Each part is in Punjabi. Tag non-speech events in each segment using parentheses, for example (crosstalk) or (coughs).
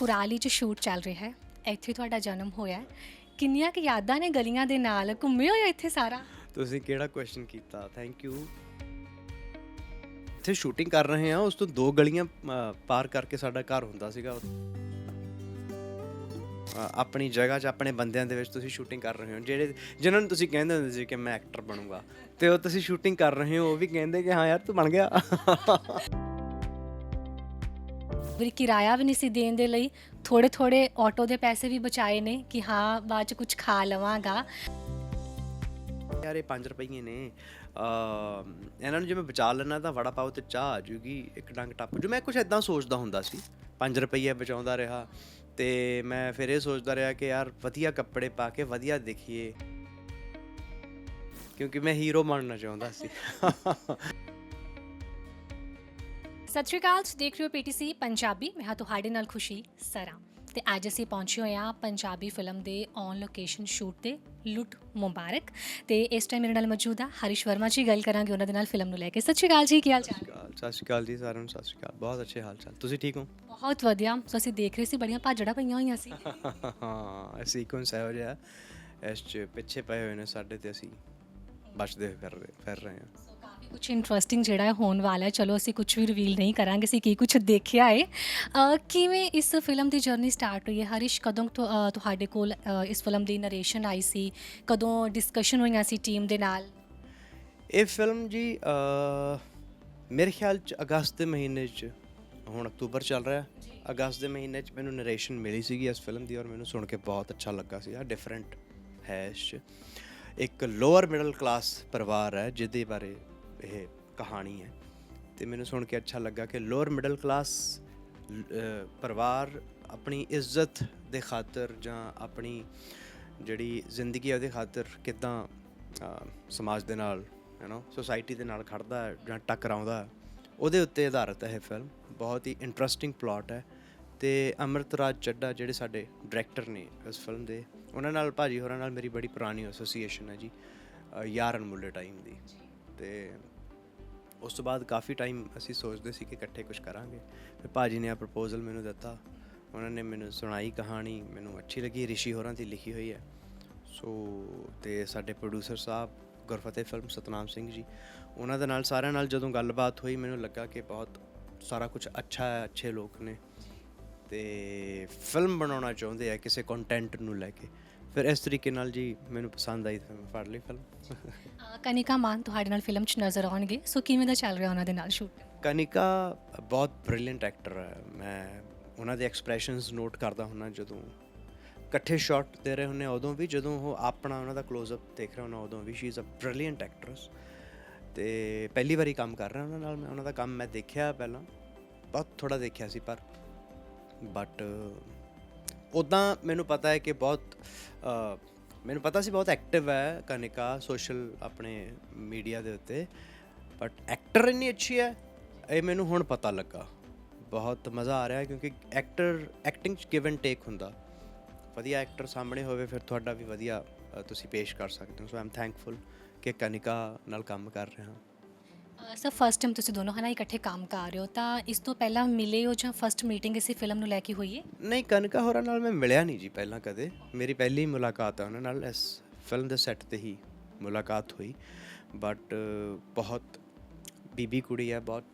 ਕੁਰਾਲੀ 'ਚ ਸ਼ੂਟ ਚੱਲ ਰਿਹਾ ਹੈ। ਇੱਥੇ ਤੁਹਾਡਾ ਜਨਮ ਹੋਇਆ ਹੈ। ਕਿੰਨੀਆਂ ਕੁ ਯਾਦਾਂ ਨੇ ਗਲੀਆਂ ਦੇ ਨਾਲ? ਘੁੰਮੇ ਹੋਏ ਹੋ ਇੱਥੇ ਸਾਰਾ? ਤੁਸੀਂ ਕਿਹੜਾ ਕੁਐਸਚਨ ਕੀਤਾ? ਥੈਂਕ ਯੂ ਇੱਥੇ ਸ਼ੂਟਿੰਗ ਕਰ ਰਹੇ ਹਾਂ ਉਸ ਤੋਂ ਦੋ ਗਲੀਆਂ ਅ, ਪਾਰ ਕਰਕੇ ਸਾਡਾ ਘਰ ਹੁੰਦਾ ਸੀਗਾ। ਅ, ਆਪਣੀ ਜਗ੍ਹਾ 'ਚ ਆਪਣੇ ਬੰਦਿਆਂ ਦੇ ਵਿੱਚ ਤੁਸੀਂ ਸ਼ੂਟਿੰਗ ਕਰ ਰਹੇ ਹੋ। ਜਿਹੜੇ ਜਿਨ੍ਹਾਂ ਨੂੰ ਤੁਸੀਂ ਕਹਿੰਦੇ ਹੁੰਦੇ ਸੀ ਕਿ ਮੈਂ ਐਕਟਰ ਬਣੂੰਗਾ। ਤੇ ਉਹ ਤੁਸੀਂ ਸ਼ੂਟਿੰਗ ਕਰ ਰਹੇ ਹੋ ਉਹ ਵੀ ਕਹਿੰਦੇ ਕਿ ਹਾਂ ਯਾਰ ਤੂੰ ਬਣ ਗਿਆ। ਵੀ ਕਿਰਾਇਆ ਵੀ ਨਹੀਂ ਸੀ ਦੇਣ ਦੇ ਲਈ ਥੋੜੇ ਥੋੜੇ ਆਟੋ ਦੇ ਪੈਸੇ ਵੀ ਬਚਾਏ ਨੇ ਕਿ ਹਾਂ, ਬਾਅਦ ਚ ਕੁਝ ਖਾ ਲਵਾਂਗਾ। ਯਾਰ ਇਹ 5 ਰੁਪਈਏ ਨੇ। ਅ ਇਹਨਾਂ ਨੂੰ ਜੇ ਮੈਂ ਬਚਾ ਲੈਣਾ ਤਾਂ ਵੜਾ ਪਾਓ ਤੇ ਚਾਹ ਆ ਜੂਗੀ, ਇੱਕ ਡੰਗ ਟੱਪ ਜੋ। ਮੈਂ ਕੁਝ ਇਦਾਂ ਸੋਚਦਾ ਹੁੰਦਾ ਸੀ 5 ਰੁਪਈਏ ਬਚਾਉਂਦਾ ਰਿਹਾ ਤੇ ਮੈਂ ਫਿਰ ਇਹ ਸੋਚਦਾ ਰਿਹਾ ਕਿ ਯਾਰ ਵਧੀਆ ਕੱਪੜੇ ਪਾ ਕੇ ਵਧੀਆ ਦਿਖੀਏ। ਕਿਉਂਕਿ ਮੈਂ ਹੀਰੋ ਬਣਨਾ ਚਾਹੁੰਦਾ ਸੀ। ਸਤਿ ਸ਼੍ਰੀ ਅਕਾਲ ਦੇਖ ਰਹੇ ਹੋ ਪੀਟੀਸੀ ਪੰਜਾਬੀ ਮੈਂ ਹਾਂ ਤੁਹਾਡੇ ਨਾਲ ਖੁਸ਼ੀ ਸਰਾਂ। ਤੇ ਅੱਜ ਅਸੀਂ ਪਹੁੰਚੇ ਹੋਏ ਹਾਂ ਪੰਜਾਬੀ ਫਿਲਮ ਦੇ ਔਨ ਲੋਕੇਸ਼ਨ ਸ਼ੂਟ ਤੇ ਲੁੱਟ ਮੁਬਾਰਕ। ਤੇ ਇਸ ਟਾਈਮ ਮੇਰੇ ਨਾਲ ਮੌਜੂਦ ਆ ਹਰੀਸ਼ ਵਰਮਾ ਜੀ ਗੱਲ ਕਰਾਂਗੇ ਉਹਨਾਂ ਦੇ ਨਾਲ ਫਿਲਮ ਨੂੰ ਲੈ ਕੇ। ਸਤਿ ਸ਼੍ਰੀ ਅਕਾਲ ਜੀ ਕੀ ਹਾਲ ਚਾਲ? ਸਤਿ ਸ਼੍ਰੀ ਅਕਾਲ ਜੀ ਸਾਰਿਆਂ ਨੂੰ ਸਤਿ ਸ਼੍ਰੀ ਅਕਾਲ। ਬਹੁਤ ਅੱਛੇ ਹਾਲ ਚਾਲ। ਤੁਸੀਂ ਠੀਕ ਹੋ? ਬਹੁਤ ਵਧੀਆ। ਸੋ ਅਸੀਂ ਦੇਖ ਰਹੇ ਸੀ ਬੜੀਆਂ ਭਾਜੜਾ ਪਈਆਂ ਹੋਈਆਂ ਸੀ। ਹਾਂ ਸੀਕੁਐਂਸ ਇਹੋ ਜਿਹਾ ਇਸ ਚ ਪਿੱਛੇ ਪਏ ਹੋਏ ਨੇ ਸਾਡੇ ਤੇ ਅਸੀਂ। ਬਚਦੇ ਫਿਰ ਰਹੇ ਫਿਰ ਰਹੇ ਹਾਂ। ਕੁਝ ਇੰਟਰਸਟਿੰਗ ਜਿਹੜਾ ਹੈ ਹੋਣ ਵਾਲਾ ਹੈ। ਚਲੋ ਅਸੀਂ ਕੁਝ ਵੀ ਰਿਵੀਲ ਨਹੀਂ ਕਰਾਂਗੇ ਅਸੀਂ ਕੀ ਕੁਝ ਦੇਖਿਆ ਹੈ। ਅਹ ਕਿਵੇਂ ਇਸ ਫਿਲਮ ਦੀ ਜਰਨੀ ਸਟਾਰਟ ਹੋਈ ਹੈ? ਹਰੀਸ਼ ਕਦੋਂ ਤੋਂ, ਅਹ ਤੁਹਾਡੇ ਕੋਲ ਅਹ ਇਸ ਫਿਲਮ ਦੀ ਨਰੇਸ਼ਨ ਆਈ ਸੀ? ਕਦੋਂ ਡਿਸਕਸ਼ਨ ਹੋਈਆਂ ਸੀ ਟੀਮ ਦੇ ਨਾਲ? ਇਹ ਫਿਲਮ ਜੀ ਅ, ਮੇਰੇ ਖਿਆਲ ਚ ਅਗਸਤ ਦੇ ਮਹੀਨੇ ਚ ਹੁਣ ਅਕਤੂਬਰ ਚੱਲ ਰਿਹਾ। ਅਗਸਤ ਦੇ ਮਹੀਨੇ ਚ ਮੈਨੂੰ ਨਰੇਸ਼ਨ ਮਿਲੀ ਸੀਗੀ ਇਸ ਫਿਲਮ ਦੀ ਔਰ ਮੈਨੂੰ ਸੁਣ ਕੇ ਬਹੁਤ ਅੱਛਾ ਲੱਗਾ ਸੀ। ਆ ਡਿਫਰੈਂਟ ਹੈ ਇਸ 'ਚ। ਇੱਕ ਲੋਅਰ ਮਿਡਲ ਕਲਾਸ ਪਰਿਵਾਰ ਹੈ ਜਿਹਦੇ ਬਾਰੇ ਇਹ ਕਹਾਣੀ ਹੈ। ਤੇ ਮੈਨੂੰ ਸੁਣ ਕੇ ਅੱਛਾ ਲੱਗਾ ਕਿ ਲੋਅਰ ਮਿਡਲ ਕਲਾਸ ਪਰਿਵਾਰ ਆਪਣੀ ਇੱਜ਼ਤ ਦੇ ਖਾਤਰ ਜਾਂ ਆਪਣੀ ਜਿਹੜੀ ਜ਼ਿੰਦਗੀ ਉਹਦੇ ਖਾਤਰ ਕਿਦਾਂ ਸਮਾਜ ਦੇ ਨਾਲ ਯੂ نو ਸੋਸਾਇਟੀ ਦੇ ਨਾਲ ਖੜਦਾ ਹੈ ਜਾਂ ਟਕਰਾਉਂਦਾ ਉਹਦੇ ਉੱਤੇ ਆਧਾਰਿਤ ਹੈ ਇਹ ਫਿਲਮ ਬਹੁਤ ਹੀ ਇੰਟਰਸਟਿੰਗ ਪਲਾਟ ਹੈ। ਤੇ ਅਮਰਤਰਾਜ ਚੱਡਾ ਜਿਹੜੇ ਸਾਡੇ ਡਾਇਰੈਕਟਰ ਨੇ ਇਸ ਫਿਲਮ ਦੇ ਉਹਨਾਂ ਨਾਲ ਭਾਜੀ ਹੋਰਾਂ ਨਾਲ ਮੇਰੀ ਬੜੀ ਪੁਰਾਣੀ ਐਸੋਸੀਏਸ਼ਨ ਹੈ ਜੀ ਅ, ਯਾਰ ਅਨਮੁੱਲੇ ਟਾਈਮ ਦੀ। ਤੇ ਉਸ ਤੋਂ ਬਾਅਦ ਕਾਫੀ ਟਾਈਮ ਅਸੀਂ ਸੋਚਦੇ ਸੀ ਕਿ ਇਕੱਠੇ ਕੁਝ ਕਰਾਂਗੇ। ਫਿਰ ਭਾਜੀ ਨੇ ਆ ਪ੍ਰਪੋਜ਼ਲ ਮੈਨੂੰ ਦਿੱਤਾ। ਉਹਨਾਂ ਨੇ ਮੈਨੂੰ ਸੁਣਾਈ ਕਹਾਣੀ, ਮੈਨੂੰ ਅੱਛੀ ਲੱਗੀ, ਰਿਸ਼ੀ ਹੋਰਾਂ ਦੀ ਲਿਖੀ ਹੋਈ ਹੈ। ਸੋ ਤੇ ਸਾਡੇ ਪ੍ਰੋਡਿਊਸਰ ਸਾਹਿਬ ਗੁਰਫਤਿਹ ਫਿਲਮ ਸਤਨਾਮ ਸਿੰਘ ਜੀ, ਉਹਨਾਂ ਦੇ ਨਾਲ ਸਾਰਿਆਂ ਨਾਲ ਜਦੋਂ ਗੱਲਬਾਤ ਹੋਈ, ਮੈਨੂੰ ਲੱਗਾ ਕਿ ਬਹੁਤ ਸਾਰਾ ਕੁਝ ਅੱਛਾ ਹੈ, ਅੱਛੇ ਲੋਕ ਨੇ। ਤੇ ਫਿਲਮ ਬਣਾਉਣਾ ਚਾਹੁੰਦੇ ਆ, ਕਿਸੇ ਕੰਟੈਂਟ ਨੂੰ ਲੈ ਕੇ। ਫਿਰ ਇਸ ਤਰੀਕੇ ਨਾਲ ਜੀ ਮੈਨੂੰ ਪਸੰਦ ਆਈ ਤਾਂ ਮੈਂ ਫੜ ਲਈ ਫਿਲਮ ਅਹ ਕਨਿਕਾ ਮਾਨ ਤੁਹਾਡੇ ਨਾਲ ਫਿਲਮ 'ਚ ਨਜ਼ਰ ਆਉਣਗੇ ਸੋ ਕਿਵੇਂ ਦਾ ਚੱਲ ਰਿਹਾ ਉਹਨਾਂ ਦੇ ਨਾਲ ਸ਼ੂਟ ਕਨਿਕਾ ਬਹੁਤ ਬ੍ਰਿਲੀਅੰਟ ਐਕਟਰ ਹੈ। ਮੈਂ ਉਹਨਾਂ ਦੇ ਐਕਸਪ੍ਰੈਸ਼ਨਸ ਨੋਟ ਕਰਦਾ ਹੁੰਨਾ ਜਦੋਂ ਇਕੱਠੇ ਸ਼ਾਟ ਦੇ ਰਹੇ ਹੁੰਨੇ ਉਦੋਂ ਵੀ ਜਦੋਂ ਉਹ ਆਪਣਾ ਉਹਨਾਂ ਦਾ ক্লোਜ਼-ਅਪ ਦੇਖ ਰਿਹਾ ਹੁੰਨਾ ਉਦੋਂ ਵੀ she is a brilliant actress ਤੇ ਪਹਿਲੀ ਵਾਰੀ ਕੰਮ ਕਰ ਰਿਹਾ ਉਹਨਾਂ ਨਾਲ ਮੈਂ ਉਹਨਾਂ ਦਾ ਕੰਮ ਮੈਂ ਦੇਖਿਆ ਪਹਿਲਾਂ ਬਹੁਤ ਥੋੜਾ ਦੇਖਿਆ ਸੀ ਪਰ ਬਟ ਉਦਾਂ ਮੈਨੂੰ ਪਤਾ ਹੈ ਕਿ ਬਹੁਤ ਮੈਨੂੰ ਪਤਾ ਸੀ ਬਹੁਤ ਐਕਟਿਵ ਹੈ ਕਨਿਕਾ ਸੋਸ਼ਲ ਆਪਣੇ ਮੀਡੀਆ ਦੇ ਉੱਤੇ ਬਟ ਐਕਟਰ ਇੰਨੀ ਅੱਛੀ ਹੈ, ਇਹ ਮੈਨੂੰ ਹੁਣ ਪਤਾ ਲੱਗਾ। ਬਹੁਤ ਮਜ਼ਾ ਆ ਰਿਹਾ ਕਿਉਂਕਿ ਐਕਟਰ ਐਕਟਿੰਗ ਚ ਗਿਵ ਐਂਡ ਟੇਕ ਹੁੰਦਾ। ਵਧੀਆ ਐਕਟਰ ਸਾਹਮਣੇ ਹੋਵੇ, ਫਿਰ ਤੁਹਾਡਾ ਵੀ ਵਧੀਆ ਤੁਸੀਂ ਪੇਸ਼ ਕਰ ਸਕਦੇ ਹੋ। ਸੋ ਆਮ ਥੈਂਕਫੁਲ ਕਿ ਕਨਿਕਾ ਨਾਲ ਕੰਮ ਕਰ ਰਿਹਾ। ਹਾਂ ਸਰ ਫਸਟ ਟਾਈਮ ਤੁਸੀਂ ਦੋਨੋਂ ਹਨਾ ਇਕੱਠੇ ਕੰਮ ਕਰ ਰਹੇ ਹੋ, ਤਾਂ ਇਸ ਤੋਂ ਪਹਿਲਾਂ ਮਿਲੇ ਹੋ ਜਾਂ ਫਸਟ ਮੀਟਿੰਗ ਇਸੇ ਫਿਲਮ ਨੂੰ ਲੈ ਕੇ ਹੋਈ ਹੈ? ਨਹੀਂ, ਕਨਿਕਾ ਹੋਰਾਂ ਨਾਲ ਮੈਂ ਮਿਲਿਆ ਨਹੀਂ ਜੀ ਪਹਿਲਾਂ ਕਦੇ। ਮੇਰੀ ਪਹਿਲੀ ਮੁਲਾਕਾਤ ਆ ਉਹਨਾਂ ਨਾਲ, ਇਸ ਫਿਲਮ ਦੇ ਸੈੱਟ ਤੇ ਹੀ ਮੁਲਾਕਾਤ ਹੋਈ। ਬਟ ਬਹੁਤ ਬੀਬੀ ਕੁੜੀ ਹੈ ਬਹੁਤ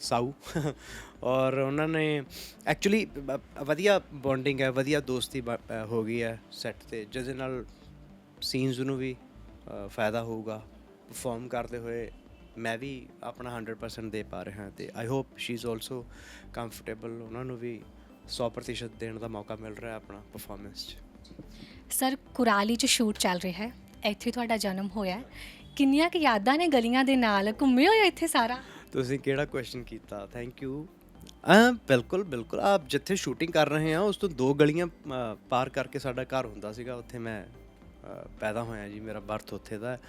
ਸਾਊ। (laughs) ਔਰ ਉਹਨਾਂ ਨੇ ਐਕਚੁਅਲੀ ਵਧੀਆ ਬੌਂਡਿੰਗ ਹੈ, ਵਧੀਆ ਦੋਸਤੀ ਬ- ਹੋ ਗਈ ਹੈ ਸੈੱਟ ਤੇ ਜਿਸ ਨਾਲ ਸੀਨਸ ਨੂੰ ਵੀ ਫਾਇਦਾ ਹੋਊਗਾ। ਪਰਫਾਰਮ ਕਰਦੇ ਹੋਏ ਮੈਂ ਵੀ ਆਪਣਾ 100% ਦੇ ਪਾ ਰਿਹਾ ਤੇ I hope she is also comfortable ਉਹਨਾਂ ਨੂੰ ਵੀ 100% ਦੇਣ ਦਾ ਮੌਕਾ ਮਿਲ ਰਿਹਾ ਆਪਣਾ ਪਰਫਾਰਮੈਂਸ 'ਚ। ਸਰ ਕੁਰਾਲੀ 'ਚ ਸ਼ੂਟ ਚੱਲ ਰਿਹਾ ਹੈ। ਇੱਥੇ ਤੁਹਾਡਾ ਜਨਮ ਹੋਇਆ ਹੈ। ਕਿੰਨੀਆਂ ਕੁ ਯਾਦਾਂ ਨੇ ਗਲੀਆਂ ਦੇ ਨਾਲ? ਘੁੰਮੇ ਹੋਏ ਇੱਥੇ ਸਾਰਾ? ਤੁਸੀਂ ਕਿਹੜਾ ਕੁਐਸਚਨ ਕੀਤਾ? ਥੈਂਕ ਯੂ ਆ ਬਿਲਕੁਲ ਬਿਲਕੁਲ। ਆਪ ਜਿੱਥੇ ਸ਼ੂਟਿੰਗ ਕਰ ਰਹੇ ਆ ਉਸ ਤੋਂ ਦੋ ਗਲੀਆਂ ਪਾਰ ਕਰਕੇ ਸਾਡਾ ਘਰ ਹੁੰਦਾ ਸੀਗਾ। ਉੱਥੇ ਮੈਂ ਪੈਦਾ ਹੋਇਆ ਜੀ। ਮੇਰਾ ਬਰਥ ਉੱਥੇ ਦਾ ਹੈ।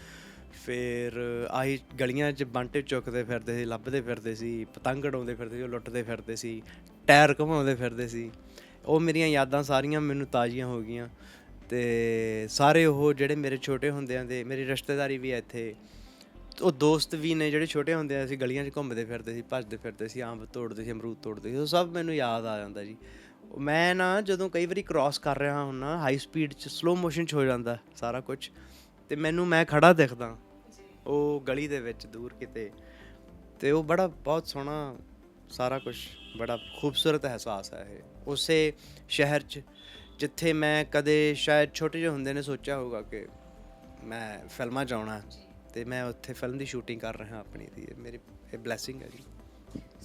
ਫਿਰ ਆਹੀ ਗਲੀਆਂ 'ਚ ਬਾਂਟੇ ਚੁੱਕਦੇ ਫਿਰਦੇ ਸੀ, ਲੱਭਦੇ ਫਿਰਦੇ ਸੀ, ਪਤੰਗ ਉਡਾਉਂਦੇ ਫਿਰਦੇ ਸੀ, ਉਹ ਲੁੱਟਦੇ ਫਿਰਦੇ ਸੀ, ਟਾਇਰ ਘੁਮਾਉਂਦੇ ਫਿਰਦੇ ਸੀ। ਉਹ ਮੇਰੀਆਂ ਯਾਦਾਂ ਸਾਰੀਆਂ ਮੈਨੂੰ ਤਾਜ਼ੀਆਂ ਹੋ ਗਈਆਂ ਤੇ ਸਾਰੇ ਉਹ ਜਿਹੜੇ ਮੇਰੇ ਛੋਟੇ ਹੁੰਦਿਆਂ ਦੇ, ਮੇਰੀ ਰਿਸ਼ਤੇਦਾਰੀ ਵੀ ਹੈ ਇੱਥੇ। ਉਹ ਦੋਸਤ ਵੀ ਨੇ ਜਿਹੜੇ ਛੋਟੇ ਹੁੰਦੇ ਅਸੀਂ ਗਲੀਆਂ 'ਚ ਘੁੰਮਦੇ ਫਿਰਦੇ ਸੀ, ਭੱਜਦੇ ਫਿਰਦੇ ਸੀ ਆਂਬ ਤੋੜਦੇ ਸੀ, ਅਮਰੂਦ ਤੋੜਦੇ ਸੀ, ਉਹ ਸਭ ਮੈਨੂੰ ਯਾਦ ਆ ਜਾਂਦਾ ਜੀ। ਮੈਂ ਨਾ ਜਦੋਂ ਕਈ ਵਾਰੀ ਕ੍ਰਾਸ ਕਰ ਰਿਹਾ ਹੁੰਨਾ ਹਾਈ ਸਪੀਡ 'ਚ ਸਲੋ ਮੋਸ਼ਨ 'ਚ ਹੋ ਜਾਂਦਾ ਸਾਰਾ ਕੁਝ ਤੇ ਮੈਨੂੰ ਮੈਂ ਖੜਾ ਦਿਖਦਾ। ਉਹ ਗਲੀ ਦੇ ਵਿੱਚ ਦੂਰ ਕਿਤੇ ਤੇ ਉਹ ਬੜਾ ਬਹੁਤ ਸੋਹਣਾ ਸਾਰਾ ਕੁਝ ਬੜਾ ਖੂਬਸੂਰਤ ਅਹਿਸਾਸ ਹੈ ਇਹ। ਉਸੇ ਸ਼ਹਿਰ 'ਚ, ਜਿੱਥੇ ਮੈਂ ਕਦੇ ਸ਼ਾਇਦ ਛੋਟੇ ਜਿਹੇ ਹੁੰਦੇ ਨੇ ਸੋਚਿਆ ਹੋਊਗਾ ਕਿ ਮੈਂ ਫਿਲਮਾਂ 'ਚ ਆਉਣਾ ਤੇ ਮੈਂ ਉੱਥੇ ਫਿਲਮ ਦੀ ਸ਼ੂਟਿੰਗ ਕਰ ਰਿਹਾ ਆਪਣੀ ਦੀ, ਇਹ ਮੇਰੀ, ਇਹ ਬਲੇਸਿੰਗ ਹੈ ਜੀ।